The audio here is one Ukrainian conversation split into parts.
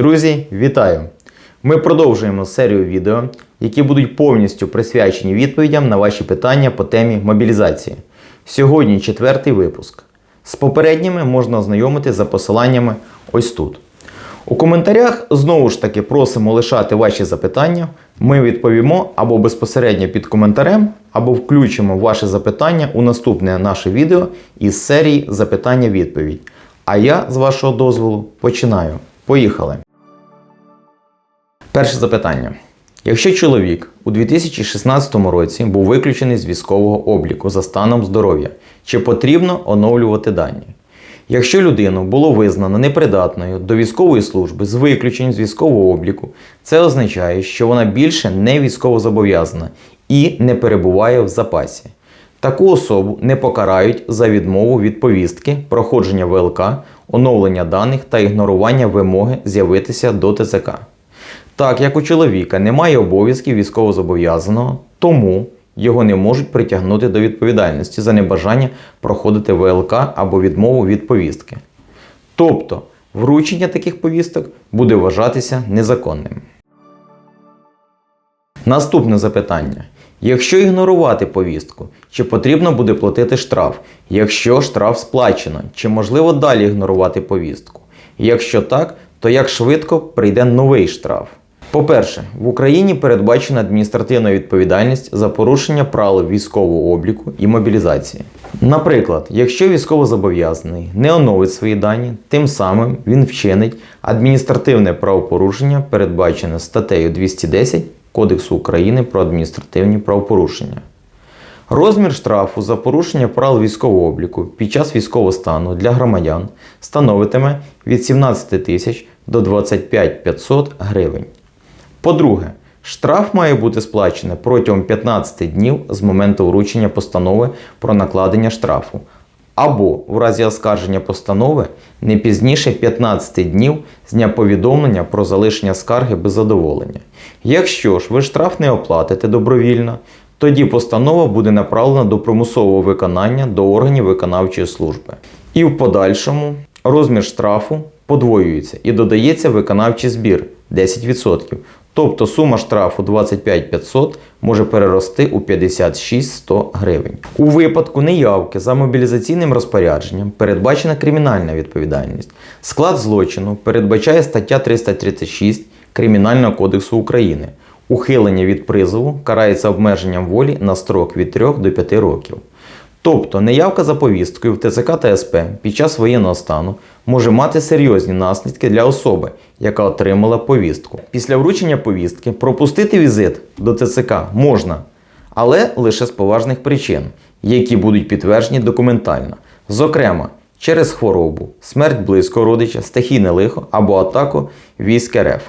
Друзі, вітаю! Ми продовжуємо серію відео, які будуть повністю присвячені відповідям на ваші питання по темі мобілізації. Сьогодні четвертий випуск. З попередніми можна ознайомити за посиланнями ось тут. У коментарях знову ж таки просимо лишати ваші запитання. Ми відповімо або безпосередньо під коментарем, або включимо ваше запитання у наступне наше відео із серії запитання-відповідь. А я, з вашого дозволу, починаю. Поїхали! Перше запитання. Якщо чоловік у 2016 році був виключений з військового обліку за станом здоров'я, чи потрібно оновлювати дані? Якщо людину було визнано непридатною до військової служби з виключенням з військового обліку, це означає, що вона більше не військовозобов'язана і не перебуває в запасі. Таку особу не покарають за відмову від повістки, проходження ВЛК, оновлення даних та ігнорування вимоги з'явитися до ТЦК. Так як у чоловіка немає обов'язків військовозобов'язаного, тому його не можуть притягнути до відповідальності за небажання проходити ВЛК або відмову від повістки. Тобто, вручення таких повісток буде вважатися незаконним. Наступне запитання. Якщо ігнорувати повістку, чи потрібно буде платити штраф? Якщо штраф сплачено, чи можливо далі ігнорувати повістку? Якщо так, то як швидко прийде новий штраф? По-перше, в Україні передбачена адміністративна відповідальність за порушення правил військового обліку і мобілізації. Наприклад, якщо військовозобов'язаний не оновить свої дані, тим самим він вчинить адміністративне правопорушення, передбачене статтею 210 Кодексу України про адміністративні правопорушення. Розмір штрафу за порушення правил військового обліку під час військового стану для громадян становитиме від 17 тисяч до 25 500 гривень. По-друге, штраф має бути сплачений протягом 15 днів з моменту вручення постанови про накладення штрафу, або в разі оскарження постанови не пізніше 15 днів з дня повідомлення про залишення скарги без задоволення. Якщо ж ви штраф не оплатите добровільно, тоді постанова буде направлена до примусового виконання до органів виконавчої служби. І в подальшому розмір штрафу подвоюється і додається виконавчий збір 10%. Тобто сума штрафу 25 500 може перерости у 56 100 гривень. У випадку неявки за мобілізаційним розпорядженням передбачена кримінальна відповідальність. Склад злочину передбачає стаття 336 Кримінального кодексу України. Ухилення від призову карається обмеженням волі на строк від 3 до 5 років. Тобто неявка за повісткою в ТЦК та СП під час воєнного стану може мати серйозні наслідки для особи, яка отримала повістку. Після вручення повістки пропустити візит до ТЦК можна, але лише з поважних причин, які будуть підтверджені документально, зокрема через хворобу, смерть близького родича, стихійне лихо або атаку військ РФ.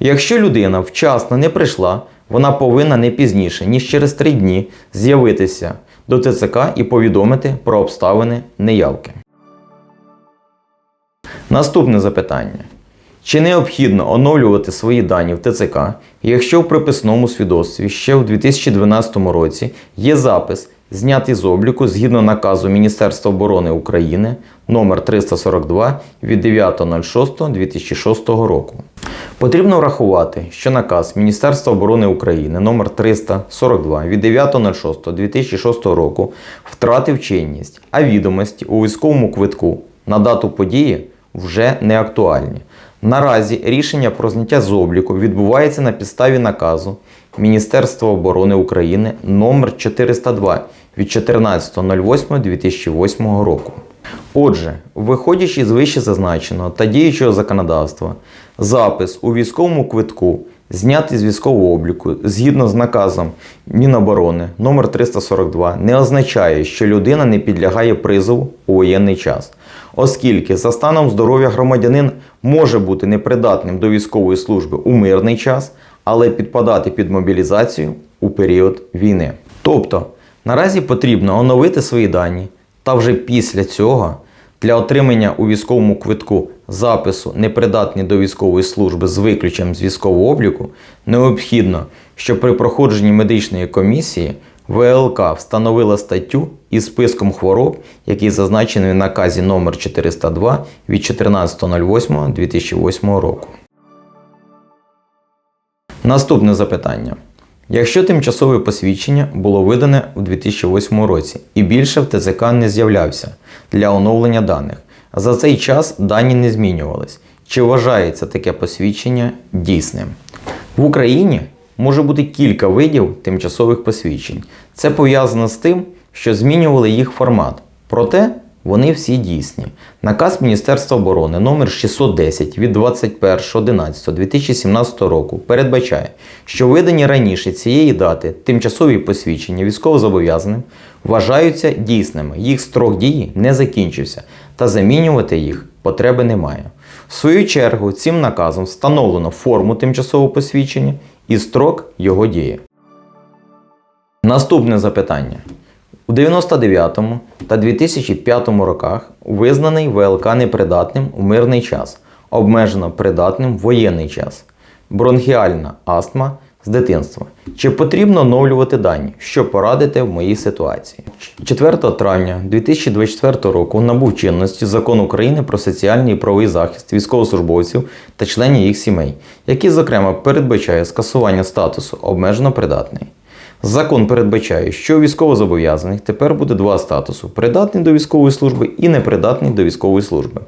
Якщо людина вчасно не прийшла, вона повинна не пізніше, ніж через три дні з'явитися до ТЦК і повідомити про обставини неявки. Наступне запитання. Чи необхідно оновлювати свої дані в ТЦК, якщо в приписному свідоцтві ще в 2012 році є запис, знятий з обліку згідно наказу Міністерства оборони України номер 342 від 9.06.2006 року? Потрібно врахувати, що наказ Міністерства оборони України номер 342 від 9.06.2006 року втратив чинність, а відомості у військовому квитку на дату події вже не актуальні. Наразі рішення про зняття з обліку відбувається на підставі наказу Міністерства оборони України номер 402 від 14.08.2008 року. Отже, виходячи з вище зазначеного та діючого законодавства, запис у військовому квитку знятий з військового обліку згідно з наказом Міноборони номер 342 не означає, що людина не підлягає призову у воєнний час, оскільки за станом здоров'я громадянин може бути непридатним до військової служби у мирний час, але підпадати під мобілізацію у період війни. Тобто, наразі потрібно оновити свої дані та вже після цього для отримання у військовому квитку запису непридатні до військової служби з виключенням з військового обліку необхідно, щоб при проходженні медичної комісії ВЛК встановила статтю із списком хвороб, який зазначений в наказі номер 402 від 14.08.2008 року. Наступне запитання. Якщо тимчасове посвідчення було видане у 2008 році і більше в ТЦК не з'являвся для оновлення даних, за цей час дані не змінювались, чи вважається таке посвідчення дійсним? В Україні може бути кілька видів тимчасових посвідчень. Це пов'язано з тим, що змінювали їх формат. Проте вони всі дійсні. Наказ Міністерства оборони номер 610 від 21.11.2017 року передбачає, що видані раніше цієї дати тимчасові посвідчення військовозобов'язаним вважаються дійсними. Їх строк дії не закінчився, та замінювати їх потреби немає. В свою чергу, цим наказом встановлено форму тимчасового посвідчення і строк його дії. Наступне запитання. У 99-му та 2005 роках визнаний ВЛК непридатним у мирний час, обмежено придатним в воєнний час. Бронхіальна астма з дитинства. Чи потрібно оновлювати дані? Що порадите в моїй ситуації? 4 травня 2024 року набув чинності Закон України про соціальний і правовий захист військовослужбовців та членів їх сімей, який, зокрема, передбачає скасування статусу обмежено придатний. Закон передбачає, що військовозобов'язаних тепер буде два статусу: придатний до військової служби і непридатний до військової служби.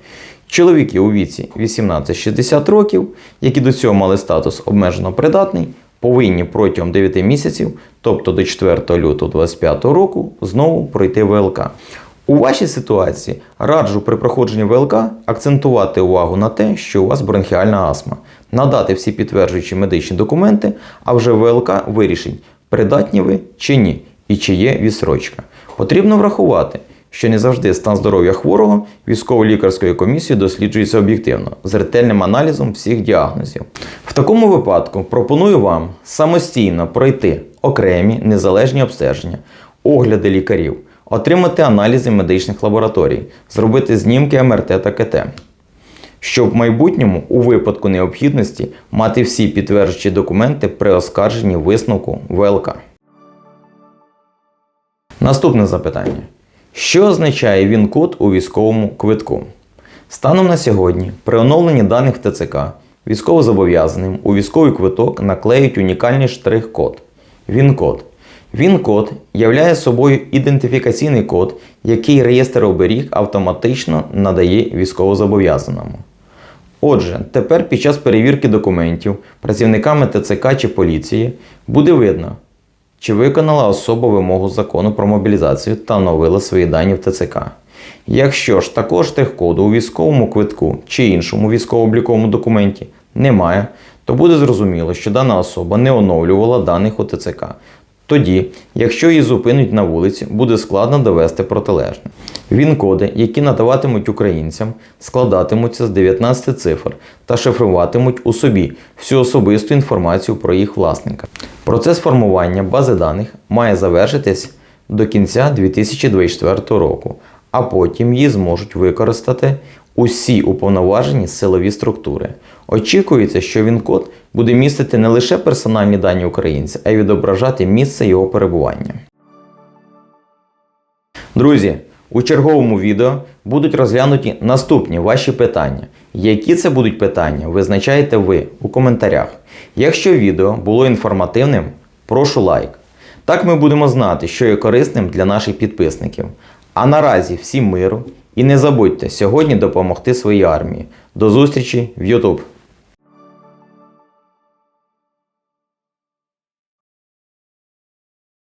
Чоловіки у віці 18-60 років, які до цього мали статус обмежено придатний, повинні протягом 9 місяців, тобто до 4 лютого 2025 року, знову пройти ВЛК. У вашій ситуації раджу при проходженні ВЛК акцентувати увагу на те, що у вас бронхіальна астма, надати всі підтверджуючі медичні документи, а вже ВЛК вирішить, придатні ви чи ні, і чи є відсрочка. Потрібно врахувати, що не завжди стан здоров'я хворого військово-лікарською комісією досліджується об'єктивно з ретельним аналізом всіх діагнозів. В такому випадку пропоную вам самостійно пройти окремі незалежні обстеження, огляди лікарів, отримати аналізи медичних лабораторій, зробити знімки МРТ та КТ щоб в майбутньому у випадку необхідності мати всі підтверджуючі документи при оскарженні висновку ВЛК. Наступне запитання. Що означає ВІН-код у військовому квитку? Станом на сьогодні, при оновленні даних ТЦК, військовозобов'язаним у військовий квиток наклеють унікальний штрих-код ВІН-код. ВІН-код являє собою ідентифікаційний код, який реєстр оберіг автоматично надає військовозобов'язаному. Отже, тепер під час перевірки документів працівниками ТЦК чи поліції буде видно, чи виконала особа вимогу закону про мобілізацію та оновила свої дані в ТЦК. Якщо ж такого штрих-коду у військовому квитку чи іншому військово-обліковому документі немає, то буде зрозуміло, що дана особа не оновлювала даних у ТЦК. Тоді, якщо її зупинять на вулиці, буде складно довести протилежне. Він-коди, які надаватимуть українцям, складатимуться з 19 цифр та шифруватимуть у собі всю особисту інформацію про їх власника. Процес формування бази даних має завершитись до кінця 2024 року, а потім її зможуть використати усі уповноважені силові структури. Очікується, що він-код буде містити не лише персональні дані українця, а й відображати місце його перебування. Друзі, у черговому відео будуть розглянуті наступні ваші питання. Які це будуть питання, визначаєте ви у коментарях. Якщо відео було інформативним, прошу лайк. Так ми будемо знати, що є корисним для наших підписників. А наразі всім миру і не забудьте сьогодні допомогти своїй армії. До зустрічі в YouTube!